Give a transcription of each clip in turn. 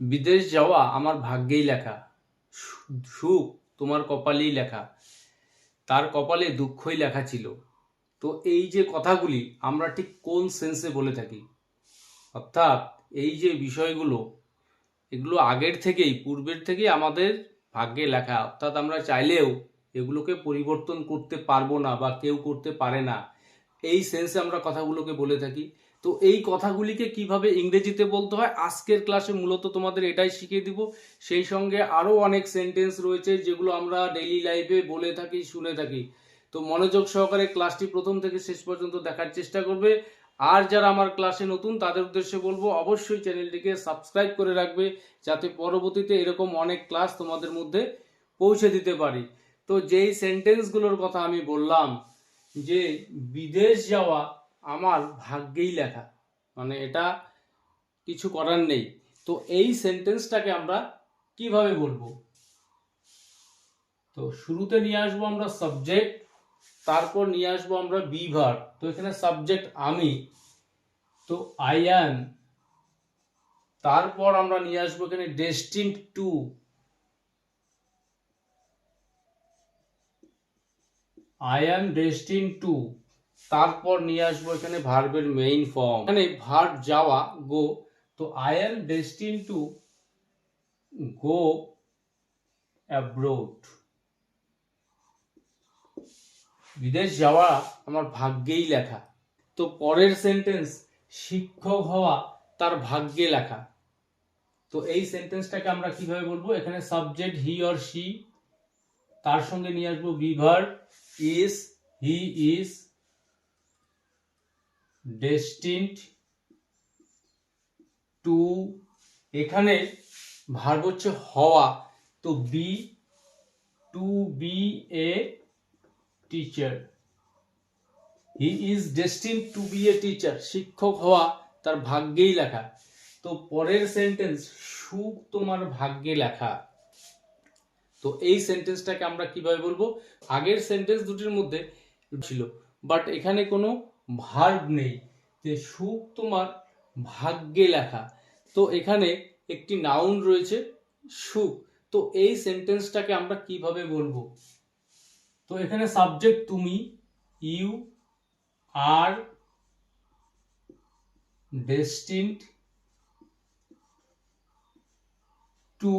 বিদেশ যাওয়া আমার ভাগ্যেই লেখা। সুখ তোমার কপালেই লেখা। তার কপালে দুঃখই লেখা ছিল। তো এই যে কথাগুলি আমরা ঠিক কোন সেন্সে বলে থাকি? অর্থাৎ এই যে বিষয়গুলো, এগুলো আগের থেকেই, পূর্বের থেকেই আমাদের ভাগ্যে লেখা। অর্থাৎ আমরা চাইলেও এগুলোকে পরিবর্তন করতে পারব না বা কেউ করতে পারে না। এই সেন্সে আমরা কথাগুলোকে বলে থাকি। তো এই কথাগুলিকে কীভাবে ইংরেজিতে বলতে হয়, আজকের ক্লাসে মূলত তোমাদের এটাই শিখিয়ে দিব। সেই সঙ্গে আরও অনেক সেন্টেন্স রয়েছে যেগুলো আমরা ডেইলি লাইফে বলে থাকি, শুনে থাকি। তো মনোযোগ সহকারে ক্লাসটি প্রথম থেকে শেষ পর্যন্ত দেখার চেষ্টা করবে। আর যারা আমার ক্লাসে নতুন, তাদের উদ্দেশ্যে বলব, অবশ্যই চ্যানেলটিকে সাবস্ক্রাইব করে রাখবে, যাতে পরবর্তীতে এরকম অনেক ক্লাস তোমাদের মধ্যে পৌঁছে দিতে পারি। তো যেই সেন্টেন্সগুলোর কথা আমি বললাম, যে বিদেশ যাওয়া আমার ভাগ্যেই লেখা। মানে এটা কিছু করার নেই। তো এই সেন্টেন্সটাকে আমরা কীভাবে বলব? তো শুরুতে নিয়ে আসব আমরা সাবজেক্ট তারপর নিয়ে আসব আমরা বিভার। তো এখানে সাবজেক্ট আমি, তো আই অ্যাম তারপর আমরা নিয়ে আসব এখানে destined to I am destined to তারপর নিয়ে আসব এখানে ভার্বের মেইন ফর্ম এখানে ভার্ব যাওয়া গো তো I am destined to go abroad বিদেশ যাওয়া আমার ভাগ্যেই লেখা। তো পরের সেন্টেন্স শিক্ষক হওয়া তার ভাগ্যে লেখা। তো এই সেন্টেন্সটাকে আমরা কীভাবে বলব? এখানে সাবজেক্ট হি অর শি তার সঙ্গে নিয়ে আসব বিভার is he is destined to এখানে ভার্ব হচ্ছে হওয়া। তো be to be a teacher he is destined to be a teacher শিক্ষক হওয়া তার ভাগ্যেই লেখা। তো পরের সেন্টেন্স সুখ তোমার ভাগ্যে লেখা। তো এই সেন্টেন্সটাকে আমরা কীভাবে বলব? আগের সেন্টেন্স দুটির মধ্যে ছিল। বাট এখানে কোনো ভার্ব নেই। যে সুখ তোমার ভাগ্যে লেখা। তো এখানে একটি নাউন রয়েছে, সুখ। তো এই সেন্টেন্সটাকে আমরা কীভাবে বলব? তো এখানে সাবজেক্ট তুমি you are destined to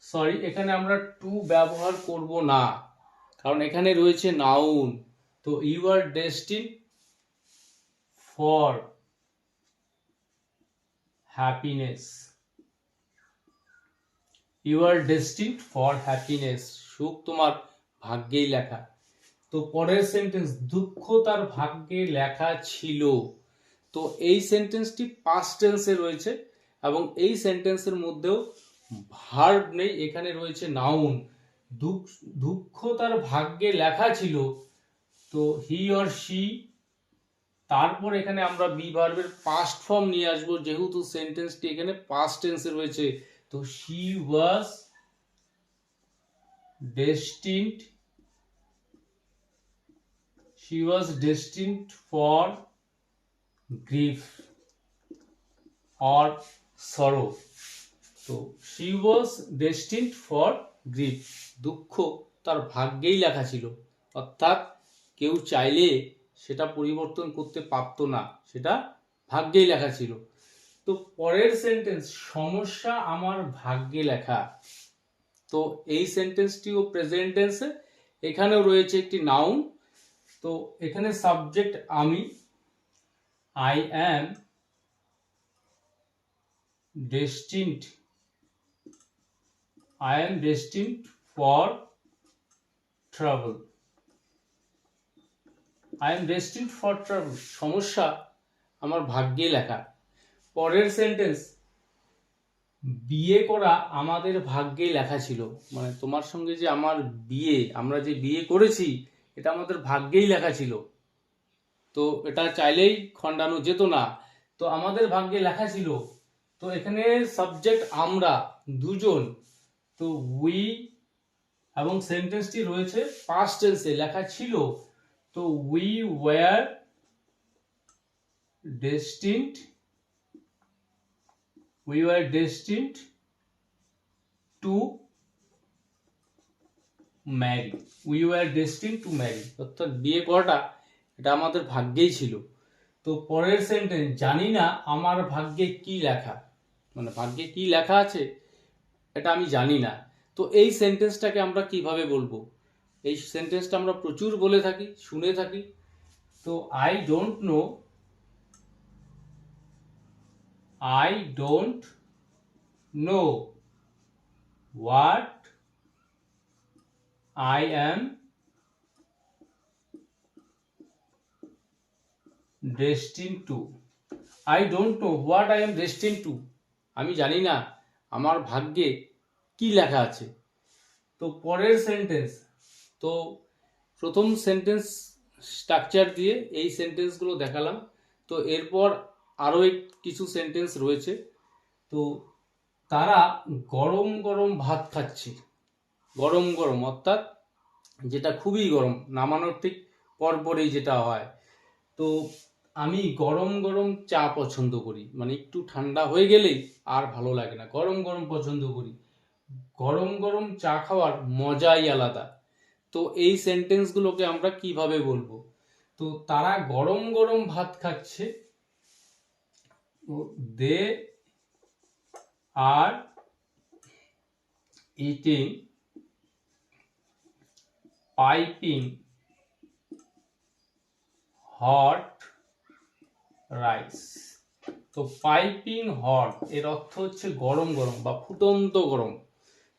sorry এখানে আমরা টু ব্যবহার করব না। কারণ এখানে রয়েছে নাউন তো you are destined for happiness you are destined for happiness সুখ তোমার ভাগ্যেই লেখা। তো পরের সেন্টেন্স দুঃখ তার ভাগ্যে লেখা ছিল। তো এই সেন্টেন্সটি পাস্ট টেন্সে রয়েছে এবং এই সেন্টেন্সের মধ্যেও ভার্ব নেই, এখানে রয়েছে নাউন দুঃখ তার ভাগ্যে লেখা ছিল, তো হি অর শি তারপর এখানে আমরা বি ভার্বের পাস্ট ফর্ম নিয়ে আসব, যেহেতু সেন্টেন্সটি এখানে পাস্ট টেন্সে রয়েছে। তো she was destined she was destined for grief or sorrow তো she was destined for grief দুঃখ তার ভাগ্যেই লেখা ছিল। অর্থাৎ কেউ চাইলে সেটা পরিবর্তন করতে পারতো না। সেটা ভাগ্যেই লেখা ছিল। তো পরের সেন্টেন্স সমস্যা আমার ভাগ্যে লেখা। তো এই সেন্টেন্সটিও প্রেজেন্ট টেন্সে এখানেও রয়েছে একটি নাউন তো এখানে সাবজেক্ট আমি I am destined I am destined for travel I am destined for travel সমস্যা আমার ভাগ্যে লেখা। পরের সেন্টেন্স বিয়ে করা আমাদের ভাগ্যে লেখা ছিল। মানে তোমার সঙ্গে যে আমার বিয়ে, আমরা যে বিয়ে করেছি, এটা আমাদের ভাগ্যেই লেখা ছিল। তো এটা চাইলেই খণ্ডানো যেত না। তো আমাদের ভাগ্যে লেখা ছিল। তো এখানে সাবজেক্ট আমরা দুজন। তো উই এবং সেন্টেন্সটি রয়েছে পাস্ট টেন্সে লেখা ছিল তো we were destined we were destined to marry we were destined to marry অর্থাৎ বিয়ে করাটা এটা আমাদের ভাগ্যেই ছিল। তো পরের সেন্টেন্স জানি না আমার ভাগ্যে কি লেখা। মানে ভাগ্যে কি লেখা আছে, এটা আমি জানি না। তো এই সেন্টেন্সটাকে আমরা কীভাবে বলব? এই সেন্টেন্সটা আমরা প্রচুর বলে থাকি, শুনে থাকি। তো I don't know I don't know what I am destined to I don't know what I am destined to আমি জানি না, আমার ভাগ্যে কি লেখা আছে। তো পরের সেন্টেন্স তো প্রথম সেন্টেন্স স্ট্রাকচার দিয়ে এই সেন্টেন্সগুলো দেখালাম। তো এরপর আরও কিছু সেন্টেন্স রয়েছে। তো তারা গরম গরম ভাত খাচ্ছে। গরম গরম অর্থাৎ যেটা খুবই গরম, নামানোর ঠিক পরপরেই যেটা হয়। তো আমি গরম গরম চা পছন্দ করি। মানে একটু ঠান্ডা হয়ে গেলেই আর ভালো লাগে না। গরম গরম পছন্দ করি। গরম গরম চা খাওয়ার মজাই আলাদা। তো এই সেন্টেন্সগুলোকে আমরা কীভাবে বলব? তো তারা গরম গরম ভাত খাচ্ছে। They are eating piping hot rice তো পাইপিং হট এর অর্থ হচ্ছে গরম গরম বা ফুটন্ত গরম।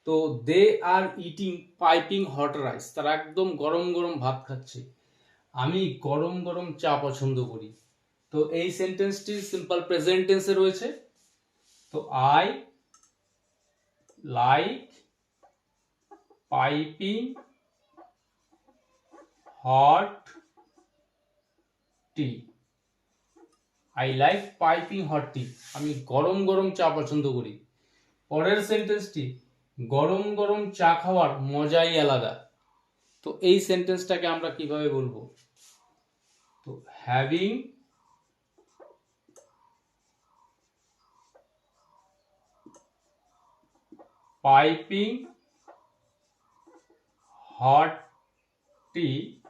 তো they are eating piping hot rice তারা একদম গরম গরম ভাত খাচ্ছে। আমি গরম গরম চা পছন্দ করি। তো এই সেন্টেন্সটি সিম্পল প্রেজেন্ট টেন্সে রয়েছে। তো I like piping hot tea I like piping hot tea আমি গরম গরম চা পছন্দ করি। পরের সেন্টেন্সটি গরম গরম চা খাওয়ার মজাই আলাদা। তো এই সেন্টেন্সটাকে আমরা কীভাবে বলব? তো having piping hot tea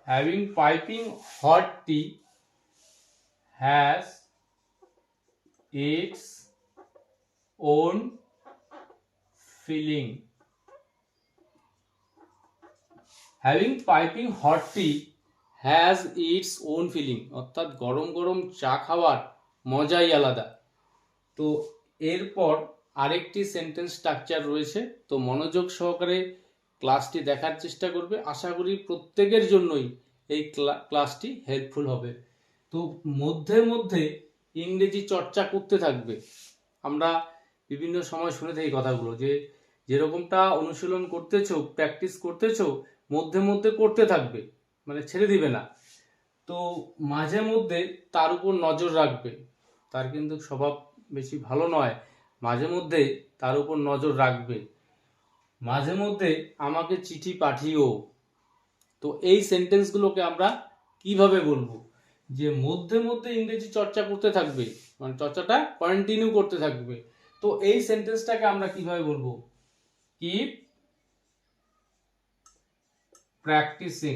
having piping hot tea has its own feeling. Having piping hot tea has its own feeling. অর্থাৎ গরম গরম চা খাওয়ার মজাই আলাদা। তো এরপর আরেকটি সেন্টেন্স স্ট্রাকচার রয়েছে। তো মনোযোগ সহকারে ক্লাসটি দেখার চেষ্টা করবে। আশা করি প্রত্যেকের জন্যই এই ক্লাসটি হেল্পফুল হবে। তো মধ্যে মধ্যে ইংরেজি চর্চা করতে থাকবে। আমরা বিভিন্ন সময় শুনে থাকি কথাগুলো যে যেরকমটা অনুশীলন করতেছো প্র্যাকটিস করতেছো, মধ্যে মধ্যে করতে থাকবে মানে ছেড়ে দিবে না। তো মাঝে মধ্যে তার উপর নজর রাখবে, তার কিন্তু স্বভাব বেশি ভালো নয়। মাঝে মধ্যে তার উপর নজর রাখবে। মাঝে মধ্যে আমাকে চিঠি পাঠিও। তো এই সেন্টেন্সগুলোকে আমরা কীভাবে বলব? যে মধ্যে মধ্যে ইংরেজি চর্চা করতে থাকবে মানে চর্চাটা কন্টিনিউ করতে থাকবে। তো এই সেন্টেন্সটাকে আমরা কীভাবে বলব keep practising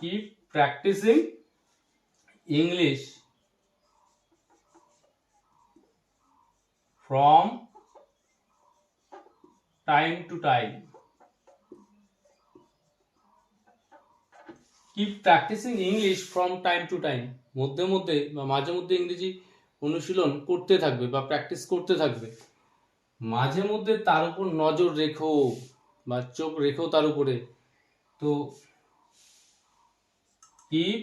keep practising English from time to time. Keep practising English from time to time মধ্যে মধ্যে বা মাঝে মধ্যে ইংরেজি অনুশীলন করতে থাকবে বা প্র্যাকটিস করতে থাকবে। মাঝে মধ্যে তার উপর নজর রেখো বা চোখ রেখো তার উপরে। তো keep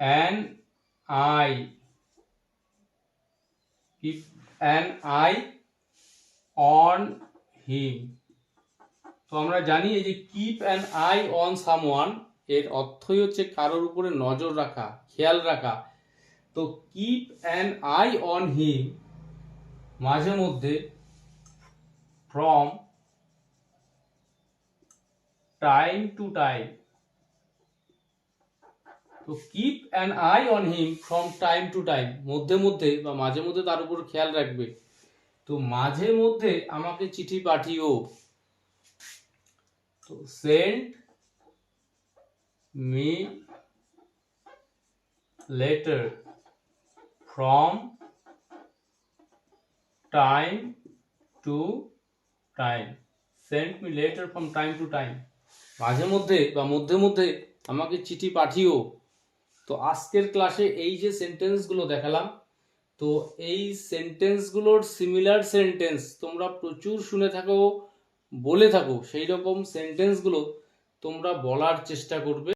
an eye keep an eye on him তো আমরা জানি এই যে keep an eye on someone এর অর্থই হচ্ছে কারোর উপরে নজর রাখা, খেয়াল রাখা। তো keep an eye on him মাঝে মধ্যে ফ্রম টাইম টু টাইম তো keep an eye on him from time to time মধ্যে মধ্যে বা মাঝে মধ্যে তার উপর খেয়াল রাখবে। তো মাঝে মধ্যে আমাকে চিঠি পাঠিও। তো send me letter from time to time. Send me letter from time to time. মাঝে মধ্যে বা মধ্যে মধ্যে আমাকে চিঠি পাঠিও। তো আজকের ক্লাসে এই যে সেন্টেন্সগুলো দেখালাম, তো এই সেন্টেন্সগুলোর সিমিলার সেন্টেন্স তোমরা প্রচুর শুনে থাকো। বলে থাকো সেই রকম সেন্টেন্সগুলো তোমরা বলার চেষ্টা করবে।